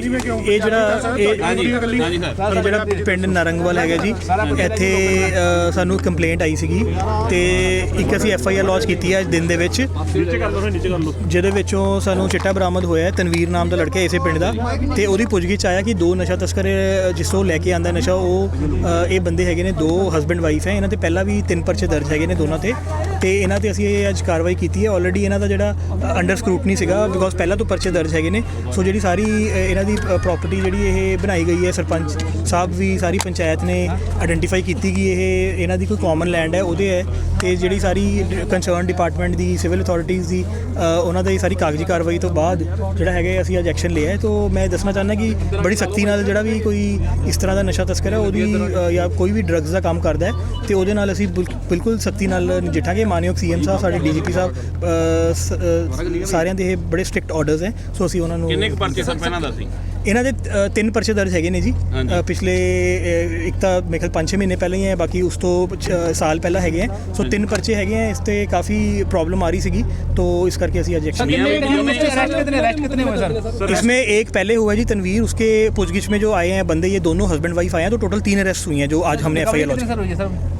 ਇਹ ਜਿਹੜਾ ਇਹ ਇਹ ਜਿਹੜਾ ਪਿੰਡ ਨਰੰਗਵਾਲ ਹੈਗਾ ਜੀ ਇੱਥੇ ਸਾਨੂੰ ਕੰਪਲੇਂਟ ਆਈ ਸੀਗੀ ਤੇ ਇੱਕ ਅਸੀਂ ਐਫ ਆਈ ਆਰ ਲੌਂਚ ਕੀਤੀ ਹੈ ਅੱਜ ਦਿਨ ਦੇ ਵਿੱਚ। ਜਿਹਦੇ ਵਿੱਚੋਂ ਸਾਨੂੰ ਚਿੱਟਾ ਬਰਾਮਦ ਹੋਇਆ ਹੈ ਤਨਵੀਰ ਨਾਮ ਦਾ ਲੜਕਾ ਇਸੇ ਪਿੰਡ ਦਾ। ਤੇ ਉਹਦੀ ਪੁੱਛਗਿੱਛ ਆਇਆ ਕਿ ਦੋ ਨਸ਼ਾ ਤਸਕਰ ਜਿਸ ਤੋਂ ਲੈ ਕੇ ਆਂਦਾ ਨਸ਼ਾ ਉਹ ਇਹ ਬੰਦੇ ਹੈਗੇ ਨੇ ਦੋ ਹਸਬੰਡ ਵਾਈਫ ਹੈ। ਇਹਨਾਂ ਤੇ ਪਹਿਲਾਂ ਵੀ ਤਿੰਨ ਪਰਚੇ ਦਰਜ ਹੈਗੇ ਨੇ ਦੋਨਾਂ ਤੇ। ਤੇ ਇਹਨਾਂ ਤੇ ਅਸੀਂ ਇਹ ਅੱਜ ਕਾਰਵਾਈ ਕੀਤੀ ਹੈ। ਆਲਰੇਡੀ ਇਹਨਾਂ ਦਾ ਜਿਹੜਾ ਅੰਡਰ ਸਕਰੂਟਨੀ ਸੀਗਾ ਬਿਕੋਜ਼ ਪਹਿਲਾਂ ਤੋਂ ਪਰਚੇ ਦਰਜ ਹੈਗੇ ਨੇ। ਸੋ ਜਿਹੜੀ ਸਾਰੀ ਇਹਨਾਂ ਦੀ ਪ੍ਰਾਪਰਟੀ ਜਿਹੜੀ ਇਹ ਬਣਾਈ ਗਈ ਹੈ ਸਰਪੰਚ ਸਾਹਿਬ ਵੀ ਸਾਰੀ ਪੰਚਾਇਤ ਨੇ ਆਇਡੈਂਟੀਫਾਈ ਕੀਤੀ ਕਿ ਇਹ ਇਹਨਾਂ ਦੀ ਕੋਈ ਕਾਮਨ ਲੈਂਡ ਹੈ ਉਹਦੇ ਹੈ ਤੇ ਜਿਹੜੀ ਸਾਰੀ ਕੰਸਰਨ ਡਿਪਾਰਟਮੈਂਟ ਦੀ ਸਿਵਲ ਅਥਾਰਟੀਜ਼ ਦੀ ਅ, ਉਹਨਾਂ ਦੀ ਸਾਰੀ ਕਾਗਜ਼ੀ ਕਾਰਵਾਈ ਤੋਂ ਬਾਅਦ ਜਿਹੜਾ ਹੈਗਾ ਅਸੀਂ ਅੱਜ ਐਕਸ਼ਨ ਲਿਆ ਹੈ। ਤੋਂ ਮੈਂ ਦੱਸਣਾ ਚਾਹੁੰਦਾ ਕਿ ਬੜੀ ਸਖਤੀ ਨਾਲ ਜਿਹੜਾ ਵੀ ਕੋਈ ਇਸ ਤਰ੍ਹਾਂ ਦਾ ਨਸ਼ਾ ਤਸਕਰ ਹੈ ਉਹਦੀ ਜਾਂ ਕੋਈ ਵੀ ਡਰੱਗਸ ਦਾ ਕੰਮ ਕਰਦਾ ਹੈ ਤੇ ਉਹਦੇ ਨਾਲ ਅਸੀਂ ਬਿਲ- ਬਿਲਕੁਲ ਸਖਤੀ ਨਾਲ ਨਜਿੱਠਾਂਗੇ। ਮਾਨਯੋਗ ਸੀਐਮ ਸਾਹਿਬ ਸਾਡੇ ਡੀਜੀਪੀ ਸਾਹਿਬ ਅ, ਸ- ਸਾਰਿਆਂ ਦੇ ਇਹ ਬੜੇ ਸਟ੍ਰਿਕਟ ਆਰਡਰਸ ਹੈ। ਸੋ ਅਸੀਂ ਉਹਨਾਂ ਨੂੰ ਕਿੰਨੇ ਕੁ ਪਰਚੇ ਸਰ ਪਹਿਲਾਂ ਦੱਸੀ? ਇਹਨਾਂ ਦੇ परचे ਤਿੰਨ ਪਰਚੇ ਦਰਜ ਹੈਗੇ ਨੇ ਜੀ। ਹਾਂਜੀ। ਅ, ਪਿਛਲੇ ਇੱਕ ਤਾਂ ਮੇਰੇ 5-6 ਮਹੀਨੇ ਪਹਿਲਾਂ ਹੀ ਹੈ ਬਾਕੀ ਉਸ ਤੋਂ ਸਾਲ ਪਹਿਲਾਂ ਹੈਗੇ ਸੋ ਤਿੰਨ ਪਰਚੇ ਹੈਗੇ ਇਸ ਤੇ ਕਾਫੀ ਪ੍ਰੋਬਲਮ आ रही ਸੀਗੀ। तो इस करके ਅਸੀਂ ਅੱਜ इसमें एक पहले हुआ जी तनवीर उसके पूछगिछ में जो आए हैं बंदे ये दोनों हस्बैंड वाइफ आए हैं तो टोटल तीन अरेस्ट हुई हैं जो आज हमने एफ़ आई आर लॉन्च कितने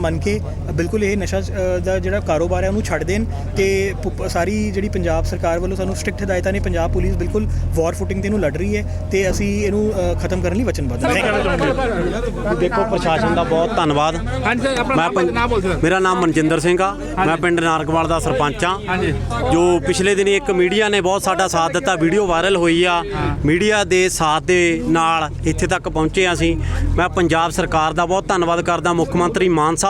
ਮੰਨ ਕੇ ਬਿਲਕੁਲ ਇਹ ਨਸ਼ਾ ਦਾ ਜਿਹੜਾ ਕਾਰੋਬਾਰ ਹੈ ਉਹਨੂੰ ਛੱਡ ਦੇਣ ਤੇ ਸਾਰੀ ਜਿਹੜੀ ਪੰਜਾਬ ਸਰਕਾਰ ਵੱਲੋਂ ਸਾਨੂੰ ਸਟ੍ਰਿਕਟ ਹਦਾਇਤਾਂ ਨੇ ਪੰਜਾਬ ਪੁਲਿਸ ਬਿਲਕੁਲ ਵਾਰ ਫੁਟਿੰਗ ਤੇ ਇਹਨੂੰ ਲੜ ਰਹੀ ਹੈ ਤੇ ਅਸੀਂ ਇਹਨੂੰ ਖਤਮ ਕਰਨ ਲਈ ਵਚਨਬੱਧ ਹਾਂ। ਦੇਖੋ ਪ੍ਰਸ਼ਾਸਨ ਦਾ ਬਹੁਤ ਧੰਨਵਾਦ। ਮੈਂ ਮੇਰਾ ਨਾਮ ਮਨਜਿੰਦਰ ਸਿੰਘ ਆ। ਮੈਂ ਪਿੰਡ ਨਾਰਕਵਾਲ ਦਾ ਸਰਪੰਚ ਆ। ਜੋ ਪਿਛਲੇ ਦਿਨੀ ਇੱਕ ਮੀਡੀਆ ਨੇ ਬਹੁਤ ਸਾਡਾ ਸਾਥ ਦਿੱਤਾ ਵੀਡੀਓ ਵਾਇਰਲ ਹੋਈ ਆ। ਮੀਡੀਆ ਦੇ ਸਾਥ ਦੇ ਨਾਲ ਇੱਥੇ ਤੱਕ ਪਹੁੰਚੇ ਹਾਂ ਅਸੀਂ। ਮੈਂ ਪੰਜਾਬ ਸਰਕਾਰ ਦਾ ਬਹੁਤ ਧੰਨਵਾਦ ਕਰਦਾ ਮੁੱਖ ਮੰਤਰੀ ਮਾਨ ਸਾਹਿਬ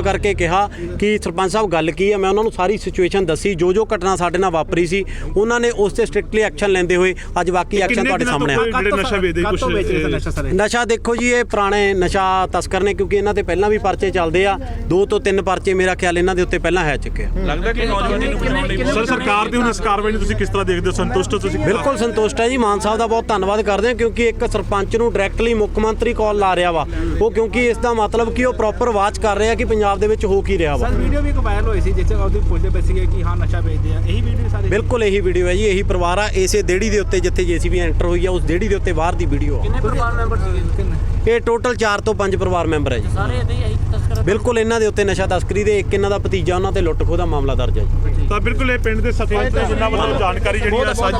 ਕਰਕੇ ਕਿਹਾ ਕਿ ਸਰਪੰਚ ਸਾਹਿਬ ਗੱਲ ਕੀ ਹੈ? ਮੈਂ ਉਹਨਾਂ ਨੂੰ ਸਾਰੀ ਸਿਚੁਏਸ਼ਨ ਦੱਸੀ। ਜੋ ਜੋ ਘਟਨਾ ਸਾਡੇ ਨਾਲ ਵਾਪਰੀ ਸੀ ਉਹਨਾਂ ਨੇ ਉਸ ਤੇ ਸਟ੍ਰਿਕਟਲੀ ਐਕਸ਼ਨ ਲੈਂਦੇ ਹੋਏ ਅੱਜ ਬਾਕੀ ਐਕਸ਼ਨ ਤੁਹਾਡੇ ਸਾਹਮਣੇ ਆ। ਜਿਹੜੇ ਵੇਚਦੇ ਕੁਝ ਨਸ਼ਾ ਦੇਖੋ ਜੀ ਇਹ ਪੁਰਾਣੇ ਨਸ਼ਾ ਤਸਕਰ ਨੇ ਕਿਉਂਕਿ ਇਹਨਾਂ ਤੇ ਪਹਿਲਾਂ ਵੀ ਪਰਚੇ ਚੱਲਦੇ ਆ। ਦੋ ਤੋਂ ਤਿੰਨ ਪਰਚੇ ਮੇਰਾ ਖਿਆਲ ਇਹਨਾਂ ਦੇ ਉੱਤੇ ਪਹਿਲਾਂ ਹੈ ਚੁੱਕੇ ਆ। ਲੱਗਦਾ ਕਿ ਨੌਜਵਾਨੀ ਨੂੰ ਬਚਾਉਣ ਲਈ ਸਰ ਸਰਕਾਰ ਦੀ ਹੁਣ ਇਸ ਕਾਰਵਾਈ ਨੂੰ ਤੁਸੀਂ ਕਿਸ ਤਰ੍ਹਾਂ ਦੇਖਦੇ ਹੋ? ਸੰਤੁਸ਼ਟ ਹੋ ਤੁਸੀਂ ਬਿਲਕੁਲ ਸੰਤੁਸ਼ਟ ਹੈ ਜੀ। ਮਾਨ ਸਾਹਿਬ ਦਾ ਬਹੁਤ ਧੰਨਵਾਦ ਕਰਦੇ ਹਾਂ ਕਿਉਂਕਿ ਇੱਕ ਸਰਪੰਚ ਨੂੰ ਡਾਇਰੈਕਟਲੀ ਮੁੱਖ ਮੰਤਰੀ ਕਾਲ ਲਾ ਰਿਹਾ ਵਾ। ਉਹ ਕਿਉਂਕਿ ਇਸ ਦਾ ਮਤਲਬ ਕਿ ਉਹ ਪ੍ਰੋਪਰ ਵਾਚ ਕਰ ਰਿਹਾ ਕਿ ਪੰਜਾਬ ਦੇ ਵਿੱਚ ਹੋ ਕੀ ਰਿਹਾ ਵਾ? ਸਰ ਵੀਡੀਓ ਵੀ ਇੱਕ ਵਾਇਰਲ ਹੋਈ ਸੀ ਜਿੱਥੇ ਉਹਦੀ ਪੁੱਛਦੇ ਪਏ ਸੀਗੇ ਕਿ ਹਾਂ ਨਸ਼ਾ ਵੇਚਦੇ ਆ। ਇਹੀ ਵੀਡੀਓ ਸਾਰੀ ਬਿਲਕੁਲ ਇਹੀ ਵੀਡੀਓ ਹੈ ਜੀ ਇਹੀ ਪਰਿਵਾਰ ਆ ਇਸੇ ਦੇੜੀ ਦੇ ਉੱਤੇ ਜਿੱਥੇ ਜੀਸੀਬੀ ਐਂਟਰ ਹੋਈ ਆ ਉਸ ਦੇੜੀ ਦੇ ਉੱਤੇ ਬਾਹਰ ਦੀ ਵੀਡੀਓ ਆ। ਕਿੰਨੇ ਪਰਿਵਾਰ ਮੈਂਬਰ ਸੀਗੇ? ਇਹ ਟੋਟਲ 4 ਤੋਂ 5 ਪਰਿਵਾਰ ਮੈਂਬਰ ਹੈ ਜੀ। ਸਾਰੇ ਇਦਾਂ ਹੀ ਤਸਕਰ ਬਿਲਕੁਲ ਇਹਨਾਂ ਦੇ ਉੱਤੇ ਨਸ਼ਾ ਤਸਕਰੀ ਦੇ ਇੱਕ ਇਹਨਾਂ ਦਾ ਭਤੀਜਾ ਉਹਨਾਂ ਤੇ ਲੁੱਟ ਖੋਹ ਦਾ ਮਾਮਲਾ ਦਰਜ ਹੈ ਜੀ। ਤਾਂ ਬਿਲਕੁਲ ਇਹ ਪਿੰਡ ਦੇ ਸਰਪੰਚ ਨੇ ਜਿੰਨਾ ਵੱਲੋਂ ਜਾਣਕਾਰੀ ਜਿਹੜੀ ਹੈ ਸਾਂਝੀ